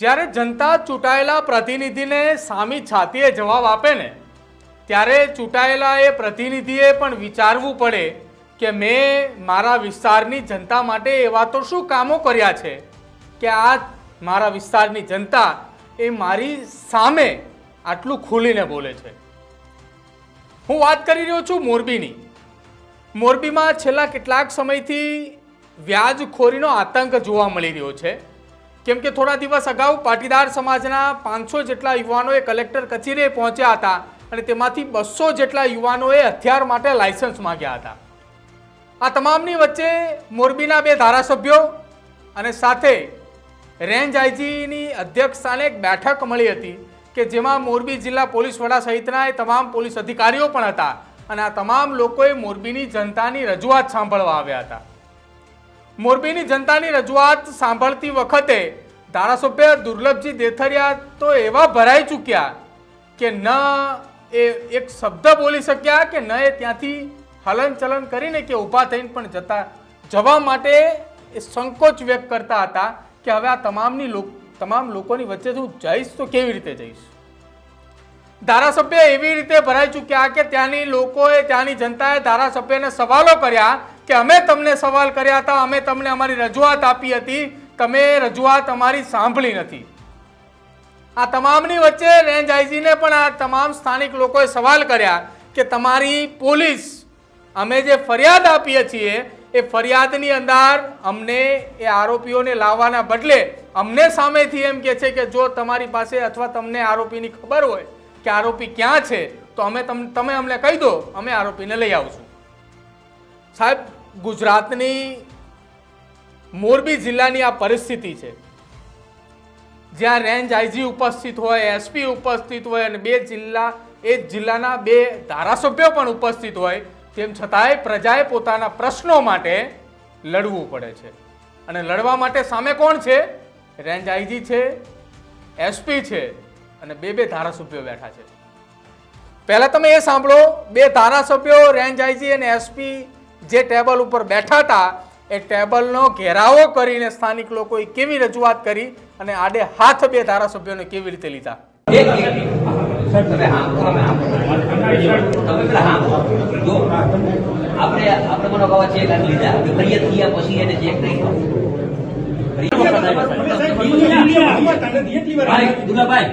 જ્યારે જનતા ચૂંટાયેલા પ્રતિનિધિને સામી છાતીએ જવાબ આપે ને, ત્યારે ચૂંટાયેલા એ પ્રતિનિધિએ પણ વિચારવું પડે કે મેં મારા વિસ્તારની જનતા માટે એવા તો શું કામો કર્યા છે કે આ મારા વિસ્તારની જનતા એ મારી સામે આટલું ખુલીને બોલે છે. હું વાત કરી રહ્યો છું મોરબીની. મોરબીમાં છેલ્લા કેટલાક સમયથી વ્યાજખોરીનો આતંક જોવા મળી રહ્યો છે. કેમ કે થોડા દિવસ અગાઉ પાટીદાર સમાજના પાંચસો જેટલા યુવાનોએ કલેક્ટર કચેરીએ પહોંચ્યા હતા અને તેમાંથી બસો જેટલા યુવાનોએ હથિયાર માટે લાયસન્સ માંગ્યા હતા. આ તમામની વચ્ચે મોરબીના બે ધારાસભ્યો અને સાથે રેન્જ આઈજીની અધ્યક્ષતાને એક બેઠક મળી હતી કે જેમાં મોરબી જિલ્લા પોલીસ વડા સહિતના એ તમામ પોલીસ અધિકારીઓ પણ હતા અને આ તમામ લોકોએ મોરબીની જનતાની રજૂઆત સાંભળવા આવ્યા હતા. મોરબીની જનતાની રજૂઆત સાંભળતી વખતે ધારાસભ્ય દુર્લભજી દેથરિયા તો એવા ભરાઈ ચૂક્યા કે ન એ એક શબ્દ બોલી શક્યા કે ન એ ત્યાંથી હલનચલન કરીને કે ઊભા થઈને પણ જતા, જવા માટે એ સંકોચ વ્યક્ત કરતા હતા કે હવે આ તમામની લોક, તમામ લોકોની વચ્ચે હું જઈશ તો કેવી રીતે જઈશ? ધારાસભ્ય એવી રીતે ભરાઈ ચૂક્યા કે ત્યાંની લોકોએ, ત્યાંની જનતાએ ધારાસભ્યને સવાલો કર્યા કે અમે તમને સવાલ કર્યા હતા, અમે તમને અમારી રજૂઆત આપી હતી, તમે રજૂઆત અમારી સાંભળી નથી. આ તમામની વચ્ચે રેન્જ આઈજીને પણ આ તમામ સ્થાનિક લોકોએ સવાલ કર્યા કે તમારી પોલીસ અમે જે ફરિયાદ આપીએ છીએ, એ ફરિયાદની અંદર અમને એ આરોપીઓને લાવવાના બદલે અમને સામેથી એમ કહે છે કે જો તમારી પાસે અથવા તમને આરોપીની ખબર હોય કે આરોપી ક્યાં છે, તો અમે તમ અમને કહી દો, અમે આરોપીને લઈ આવશું સાહેબ, ગુજરાતની મોરબી જિલ્લાની આ પરિસ્થિતિ છે. જ્યાં રેન્જ આઈજી ઉપસ્થિત હોય, એસપી ઉપસ્થિત હોય અને બે જિલ્લા એ જિલ્લાના બે ધારાસભ્યો પણ ઉપસ્થિત હોય, તેમ છતાંય પ્રજાએ પોતાના પ્રશ્નો માટે લડવું પડે છે. અને લડવા માટે સામે કોણ છે? રેન્જ આઈજી છે, એસપી છે અને બે બે ધારાસભ્યો બેઠા છે. પહેલાં તમે એ સાંભળો, બે ધારાસભ્યો, રેન્જ આઈજી અને એસપી જે ટેબલ ઉપર બેઠા હતા એ ટેબલનો ઘેરાવો કરીને સ્થાનિક લોકોએ કેવી રજૂઆત કરી અને આડે હાથ બે ધારાસભ્યોને કેવી રીતે લીધા? એક એક તમે હા તમે હા તમે પેલા હા જો આપણે આપણે મને કહો ચેક લીધા. ફરિયાદ થયા પછી એને ચેક નહીં ભાઈ દુલાભાઈ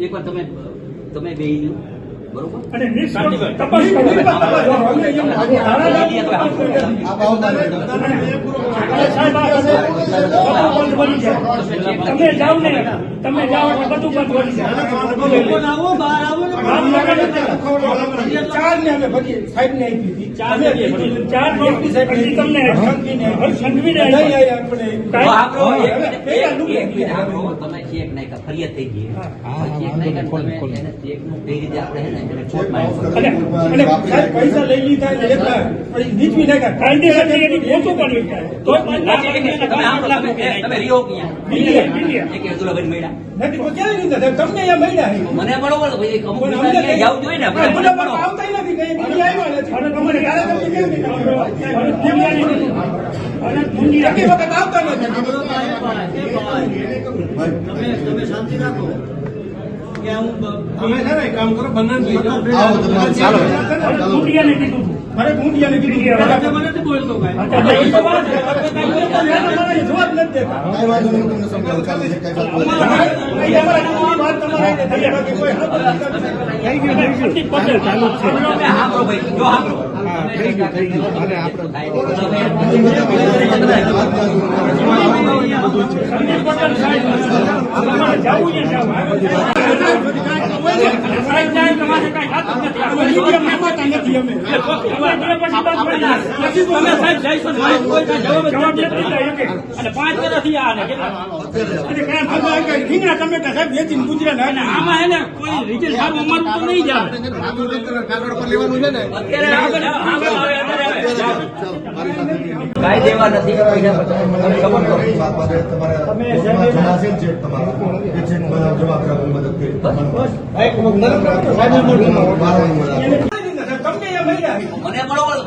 એક વાર તમે તમે બે તમે જાઓ ને તમે જાઓ એટલે બધું બંધ બની જાય. ચાર ને અમે સાહેબ ને આપી હતી. ચાર ચાર નોટ તમને સંઘવીને નહીં આપણે. તો ચેક નહીં ફરિયાદ થઈ ગઈ. ચેક નહીં કર તમે એને ચેકનું કઈ રીતે આપણે હે ને એને કોર્ટમાં પૈસા લઈ લીધા નીચવી નાખ્યા કાયદેસર એની ઓછું પડ્યું છે. તો પણ ચેક નહીં, તમે આમ તમે તમે ક્યાં. એક એક મળ્યા. નથી તો ક્યાં લીધા તમને અહીંયા મળ્યા મને મળો ભાઈ અમુક જવું જોઈએ ને મને પણ આવતા નહીં દુનિયા કેટલી વખત આવતા નથી અમે છે ને કામ કરો બંને દુનિયાને કીધું મારે ઘૂંટિયાને કીધું મને નથી બોલતો. હા, વાત. તમારે જવાબ નથી દેતા વાત કોઈ નથી કરતા. પ્રતિક પટેલ ચાલુ છે. તમે ભાઈ કાંઈ અમે તમારે. તમે કોઈ કાંઈ ગયું થઈ ગયું એકે. અને પાંચ વર્ષથી આ ને અને આપણે ભાગવા કે સાહેબ આમાં એને કોઈ રિઝલ્ટ જ અત્યારે કાંઈ દેવા નથી મને બરોબર.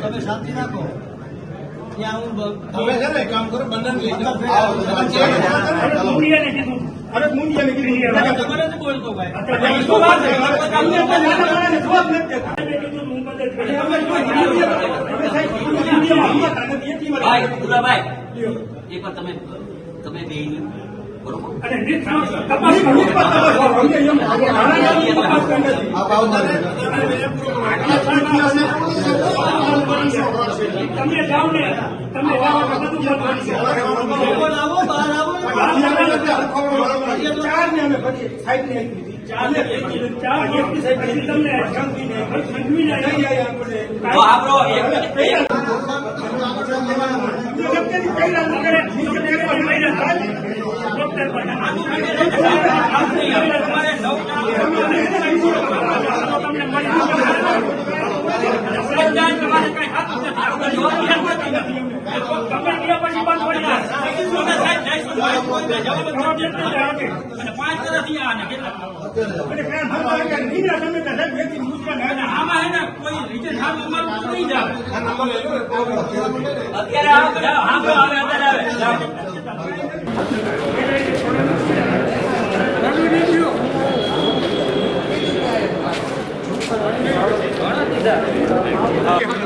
તમે શાંતિ રાખો. ત્યાં હું બ- છે ને કામ કરો કીધું અરે મુંડિયાને કીધું તમારે નથી બોલતો ભાઈ જવાબ નથી. ભાઈ દુલાભાઈ એકવાર તમે તમે બે તમે જાઓ ને તમે જાઓ બધું આવો બહાર આવો ચાર ને અમે પછી સાહેબ ને આપી. તો આપણો એક પાંચ વર્ષથી આ કેટલા અને કાંઈ ભરવા વગર નીકળ્યા તમે તો સાહેબ વ્યક્તિની મુશ્કેલ અને આમાં હે કોઈ રીતે સામે અમારું નહીં આવે અત્યારે આવે જાઓ એ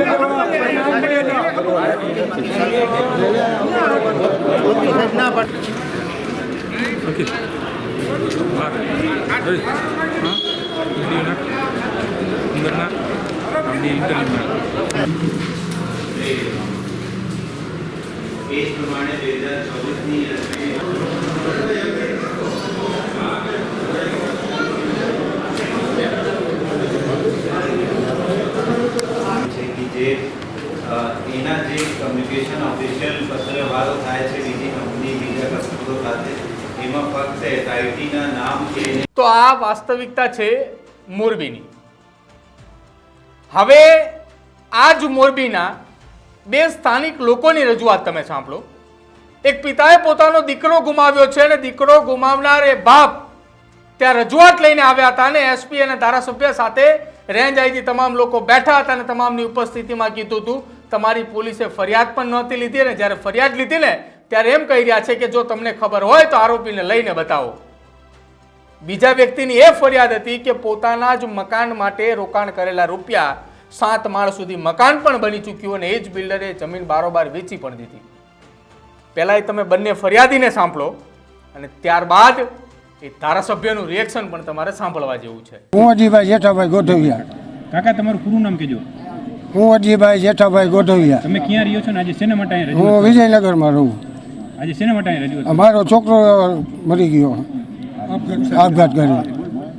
જ પ્રમાણે બે હજાર ચોવીસની એના જે કમ્યુનિકેશન ઓફિશિયલ પત્રવ્યવહારો થાય છે બીજી કંપની બીજા કસ્ટમરો સાથે એમાં ફક્ત એસઆઈટીના નામ છે તો આ વાસ્તવિકતા છે મોરબીની. હવે આ જ મોરબીના બે સ્થાનિક લોકોની રજૂઆત તમે સાંભળો. એક પિતાએ પોતાનો દીકરો ગુમાવ્યો છે અને દીકરો ગુમાવનાર એ બાપ ત્યાં રજૂઆત લઈને આવ્યા હતા અને એસપી અને ધારાસભ્ય સાથે રેન્જ આઈજી તમામ લોકો બેઠા હતા અને તમામની ઉપસ્થિતિમાં કીધું હતું, તમારી પોલીસે ફરિયાદ પણ નહોતી લીધી અને જ્યારે ફરિયાદ લીધી ને ત્યારે એમ કહી રહ્યા છે કે જો તમને ખબર હોય તો આરોપીને લઈને બતાવો. બીજા વ્યક્તિની એ ફરિયાદ હતી કે પોતાના જ મકાન માટે રોકાણ કરેલા રૂપિયા સાત માળ સુધી મકાન પણ બની ચૂક્યું અને એ જ બિલ્ડરે જમીન બારોબાર વેચી પણ દીધી. પહેલાં તમે બંને ફરિયાદીને સાંભળો અને ત્યારબાદ એ ધારાસભ્યનું રિએક્શન પણ તમારે સાંભળવા જેવું છે. હું અજીભાઈ જેઠાભાઈ ગોઠવિયા. કાકા તમારું પૂરું નામ કેજો હું અજીભાઈ જેઠાભાઈ ગોઠવિયા. તમે ક્યાં રહ્યો છો ને? આજે શેના માટે હું વિજયનગરમાં રહું. આજે શેના માટે રજૂ અમારો છોકરો મરી ગયો. આપઘાત કર્યો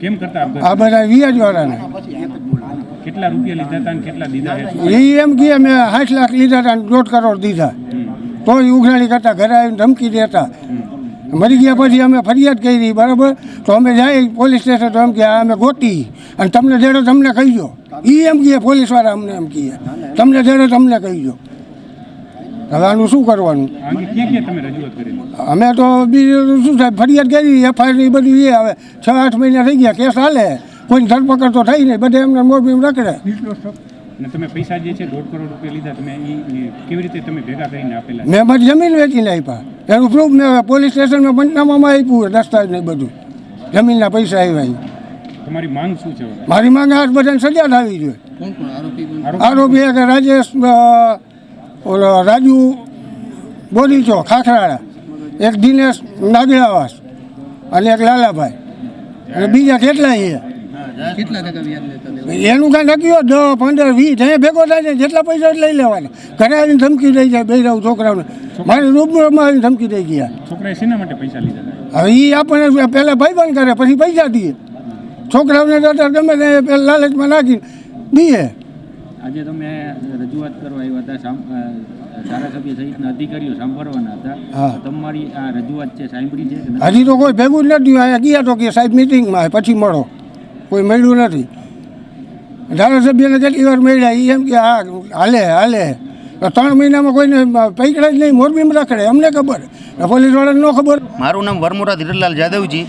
કેમ કરતા આ બધા વ્યાજવાળાને. કેટલા રૂપિયા લીધા હતા કેટલા દીધા એ એમ કહે મેં સાઠ લાખ લીધા હતા દોઢ કરોડ દીધા. તોય ઉઘરાણી કરતા ઘરે આવીને ધમકી દેતા. મરી ગયા પછી અમે ફરિયાદ કરી બરાબર? તો અમે જાય પોલીસ સ્ટેશન તો એમ કે આ અમે ગોતી અને તમને જેડો તમને કહી દો એ એમ કહે પોલીસવાળા અમને એમ કહે તમને જેડો તમને કહીજો. હવે આનું શું કરવાનું? અમે તો બીજું શું સાહેબ ફરિયાદ કરી એફઆઈઆર એ બધું એ આવે. છ આઠ મહિના થઈ ગયા કેસ હાલે. કોઈ ધરપકડ તો થઈ નહીં બધે એમને મોરબી રખડે. તમે પૈસા જે છે દોઢ કરોડ રૂપિયા લીધા તમે ઈ- ઈ કેવી રીતે તમે ભેગા કરીને આપેલા મેં મારી જમીન વેચીને આપ્યા એનું પ્રૂફ મેં પોલીસ સ્ટેશનમાં પંચનામામાં આપ્યું દસ્તાવેજ ને બધું. જમીનના પૈસા આવ્યા તમારી માંગ શું છે મારી માંગે આ બધાને સજા થવી જોઈએ. આરોપી આરોપી એક રાજેશ ઓલો રાજુ બોરીચો ખાખરાળા. એક દિનેશ નાગરાવાસ અને એક લાલાભાઈ. અને બીજા કેટલા છે? એનું કાંઈ નક્કી હોય દસ પંદર વીસ જ્યાં ભેગો થાય છે જેટલા પૈસા લઈ લેવાના. ઘરે આવીને ધમકી દઈ જાય બે રહું છોકરાઓને. મારે રૂબરૂમાં આવીને ધમકી દઈ ગયા. છોકરાએ શેના માટે પૈસા લીધા હવે એ આપણને પહેલાં ભાઈબંધ કરે પછી પૈસા દઈએ છોકરાઓને ગમે તે લાલચમાં નાખી દઈએ આજે તમે રજૂઆત કરવા આવ્યા હતા ધારાસભ્ય સહિતના અધિકારીઓ સાંભળવાના હતા. તમારી આ રજૂઆત છે સાંભળી છે હજી તો કોઈ ભેગું જ નથી અહીંયા ગયા તો કે સાહેબ મિટિંગમાં પછી મળો. કોઈ મળ્યું નથી. ધારાસભ્યને કેટલી વાર મળ્યા એ એમ કે હા હાલે હાલે. ત્રણ મહિનામાં કોઈને પૈકડા જ નહીં મોરબીમાં રખડે અમને ખબર. પોલીસવાળાને ન ખબર. મારું નામ વરમોરા ધીરલાલ જાદવજી.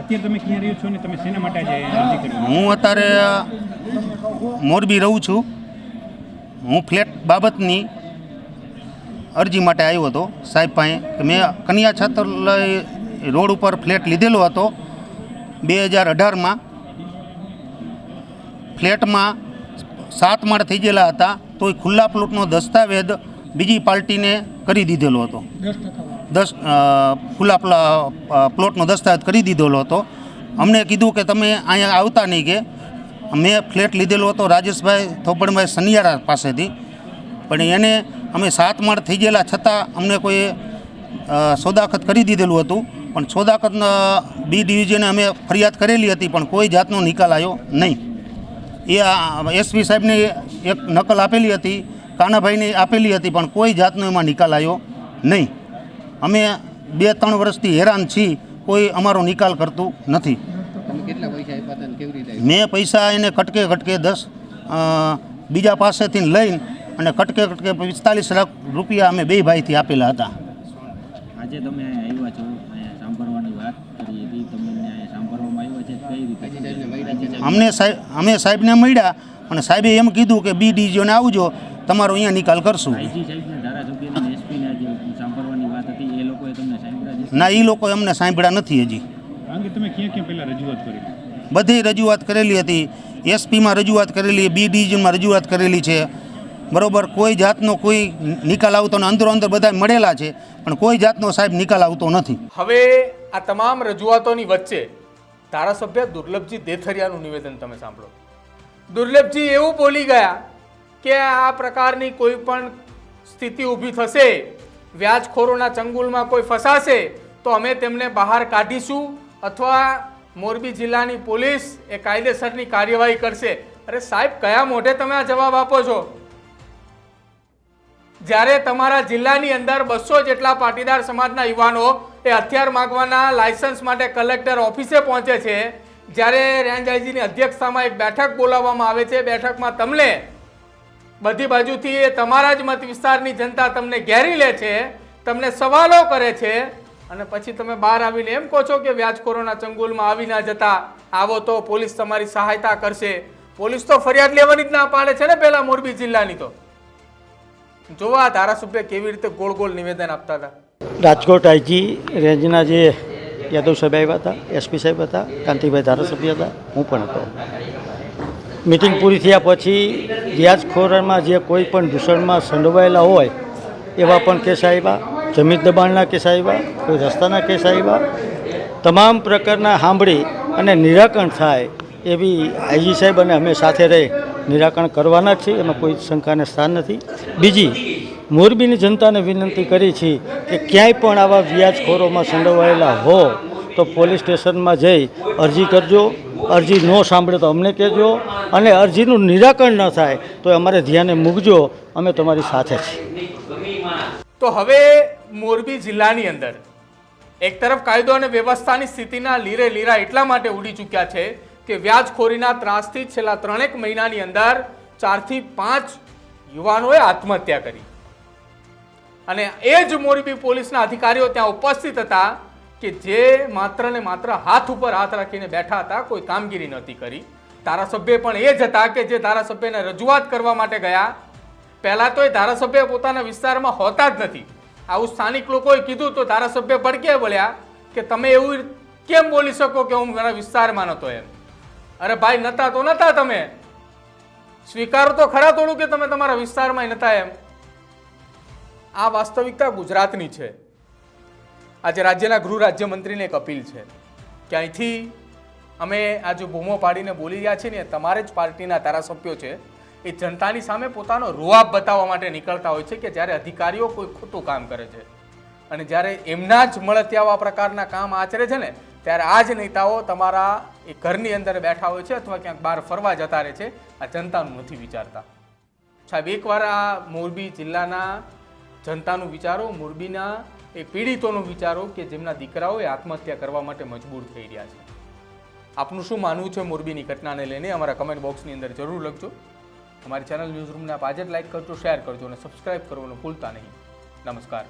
અત્યારે તમે ક્યાં રહ્યો છો ને? તમે શેના માટે આજે અરજી કરી હું અત્યારે મોરબી રહું છું. હું ફ્લેટ બાબતની અરજી માટે આવ્યો હતો. સાહેબ પાસે મેં કન્યા છાત્રાલય રોડ ઉપર ફ્લેટ લીધેલો હતો. બે હજાર અઢારમાં ફ્લેટમાં સાત માળ થઈ ગયેલા હતા. તો એ ખુલ્લા પ્લોટનો દસ્તાવેજ બીજી પાર્ટીને કરી દીધેલો હતો. દસ ખુલ્લા પ્લા- પ્લોટનો દસ્તાવેજ કરી દીધેલો હતો. અમને કીધું કે તમે અહીંયા આવતા નહીં કે મેં ફ્લેટ લીધેલો હતો રાજેશભાઈ, થોપડભાઈ સનિયારા પાસેથી. પણ એને અમે સાત માળ થઈ ગયેલા છતાં અમને કોઈ સોદાખત કરી દીધેલું હતું. પણ સોદાખત બી ડિવિઝને અમે ફરિયાદ કરેલી હતી, પણ કોઈ જાતનો નિકાલ આવ્યો નહીં. એ એસપી સાહેબને એક નકલ આપેલી હતી, કાનાભાઈને આપેલી હતી, પણ કોઈ જાતનો એમાં નિકાલ આવ્યો નહીં. અમે બે ત્રણ વર્ષથી હેરાન છીએ, કોઈ અમારો નિકાલ કરતું નથી. મેં પૈસા એને કટકે કટકે દસ બીજા પાસેથી લઈને અને કટકે કટકે પિસ્તાલીસ લાખ રૂપિયા અમે બે ભાઈથી આપેલા હતા. આજે તમે આવ્યા છો સાંભળવાની વાત કરી હતી તમને સાંભળવામાં આવ્યા છે કઈ રીતે અમને સાહેબ અમે સાહેબને મળ્યા અને સાહેબે એમ કીધું કે બી ડીજીઓને આવજો તમારો અહીંયા નિકાલ કરશું. આઈજી સાહેબને ધારાસભ્યને એસપીને જે સાંભળવાની વાત હતી એ લોકોએ તમને સાંભળ્યા છે? ના એ લોકો અમને સાંભળ્યા નથી હજી. કારણ કે તમે ક્યાં ક્યાં પહેલાં રજૂઆત કરી? બધી રજૂઆત કરેલી હતી. એસપીમાં રજૂઆત કરેલી બી ડિવિઝનમાં રજૂઆત કરેલી છે. બરાબર, કોઈ જાતનો કોઈ નિકાલ આવતો અંદરો અંદર બધા મળેલા છે, પણ કોઈ જાતનો સાહેબ નિકાલ આવતો નથી. હવે આ તમામ રજૂઆતોની વચ્ચે ધારાસભ્ય દુર્લભજી દેથરિયાનું નિવેદન તમે સાંભળો. દુર્લભજી એવું બોલી ગયા કે આ પ્રકારની કોઈ પણ સ્થિતિ ઊભી થશે, વ્યાજખોરોના ચંગુલમાં કોઈ ફસાશે, તો અમે તેમને બહાર કાઢીશું અથવા મોરબી જિલ્લાની પોલીસ એ કાયદેસરની કાર્યવાહી કરશે. અરે સાહેબ, કયા મોઢે તમે આ જવાબ આપો છો? જ્યારે તમારા જિલ્લાની અંદર બસો જેટલા પાટીદાર સમાજના યુવાનો એ હથિયાર માગવાના લાયસન્સ માટે કલેક્ટર ઓફિસે પહોંચે છે, જ્યારે રેન્જ અધ્યક્ષતામાં એક બેઠક બોલાવવામાં આવે છે. બેઠકમાં તમને બધી બાજુથી એ તમારા જ મત વિસ્તારની જનતા તમને ઘેરી લે છે, તમને સવાલો કરે છે અને પછી તમે બહાર આવીને એમ કહો છો કે વ્યાજખોરોના ચંગુલમાં આવી ના જતા, આવો તો પોલીસ તમારી સહાયતા કરશે. પોલીસ તો ફરિયાદ લેવાની જ ના પાડે છે ને પહેલા મોરબી જિલ્લાની તો. જોવા ધારાસભ્ય કેવી રીતે ગોળ ગોળ નિવેદન આપતા હતા? રાજકોટ આઈજી રેન્જના જે યાદવ સાહેબ આવ્યા હતા, એસપી સાહેબ હતા, કાંતિભાઈ ધારાસભ્ય હતા, હું પણ હતો. મિટિંગ પૂરી થયા પછી વ્યાજખોરમાં જે કોઈ પણ દૂષણમાં સંડોવાયેલા હોય એવા પણ કેસ આવ્યા. જમીન દબાણના કેસ આવ્યા, કોઈ રસ્તાના કેસ આવ્યા, તમામ પ્રકારના સાંભળી અને નિરાકરણ થાય એવી આઈજી સાહેબ અને અમે સાથે રહી નિરાકરણ કરવાના જ છીએ, એમાં કોઈ શંકાને સ્થાન નથી. બીજી, મોરબીની જનતાને વિનંતી કરી છે કે ક્યાંય પણ આવા વ્યાજખોરોમાં સંડોવાયેલા હો, તો પોલીસ સ્ટેશનમાં જઈ અરજી કરજો, અરજી ન સાંભળે તો અમને કહેજો અને અરજીનું નિરાકરણ ન થાય તો અમારે ધ્યાને મૂકજો, અમે તમારી સાથે છીએ. તો હવે મોરબી જિલ્લાની અંદર. એક તરફ કાયદો અને વ્યવસ્થાની સ્થિતિના લીરે લીરા એટલા માટે ઉડી ચૂક્યા છે કે વ્યાજખોરીના ત્રાસથી છેલ્લા ત્રણેક મહિનાની અંદર ચારથી પાંચ યુવાનોએ આત્મહત્યા કરી. અને એ જ મોરબી પોલીસના અધિકારીઓ ત્યાં ઉપસ્થિત હતા કે જે માત્ર ને માત્ર હાથ ઉપર હાથ રાખીને બેઠા હતા, કોઈ કામગીરી નહોતી કરી. ધારાસભ્ય પણ એ જ હતા કે જે ધારાસભ્યને રજૂઆત કરવા માટે ગયા. પહેલાં તો એ ધારાસભ્ય પોતાના વિસ્તારમાં હોતા જ નથી. આવું સ્થાનિક લોકોએ કીધું તો ધારાસભ્ય ભડકે બોલ્યા કે તમે એવું કેમ બોલી શકો કે હું મારા વિસ્તારમાં નહોતો એમ? અરે ભાઈ, નતા તો નતા તમે. સ્વીકારો તો ખરા થોડું કે તમે તમારા વિસ્તારમાં નતા એમ? આ વાસ્તવિકતા ગુજરાતની છે. આજે રાજ્યના ગૃહ રાજ્યમંત્રીને એક અપીલ છે કે અહીંથી અમે આ જો બૂમો પાડીને બોલી રહ્યા છીએ ને તમારે જ પાર્ટીના ધારાસભ્યો છે એ જનતાની સામે પોતાનો રૂઆબ બતાવવા માટે નીકળતા હોય છે કે જ્યારે અધિકારીઓ કોઈ ખોટું કામ કરે છે. અને જ્યારે એમના જ મળતિયાવા પ્રકારના કામ આચરે છે ને, ત્યારે આ જ નેતાઓ તમારા એ ઘરની અંદર બેઠા હોય છે અથવા ક્યાંક બહાર ફરવા જતા રહે છે, આ જનતાનું નથી વિચારતા. સાહેબ, એકવાર આ મોરબી જિલ્લાના જનતાનું વિચારો, મોરબીના એ પીડિતોનું વિચારો કે જેમના દીકરાઓ એ આત્મહત્યા કરવા માટે મજબૂર થઈ રહ્યા છે. આપનું શું માનવું છે મોરબીની ઘટનાને લઈને? અમારા કમેન્ટ બોક્સની અંદર જરૂર લખજો. અમારી ચેનલ ન્યૂઝ રૂમને આપ આજે જ લાઇક કરજો શેર કરજો અને સબસ્ક્રાઇબ કરવાનું ભૂલતા નહીં. નમસ્કાર.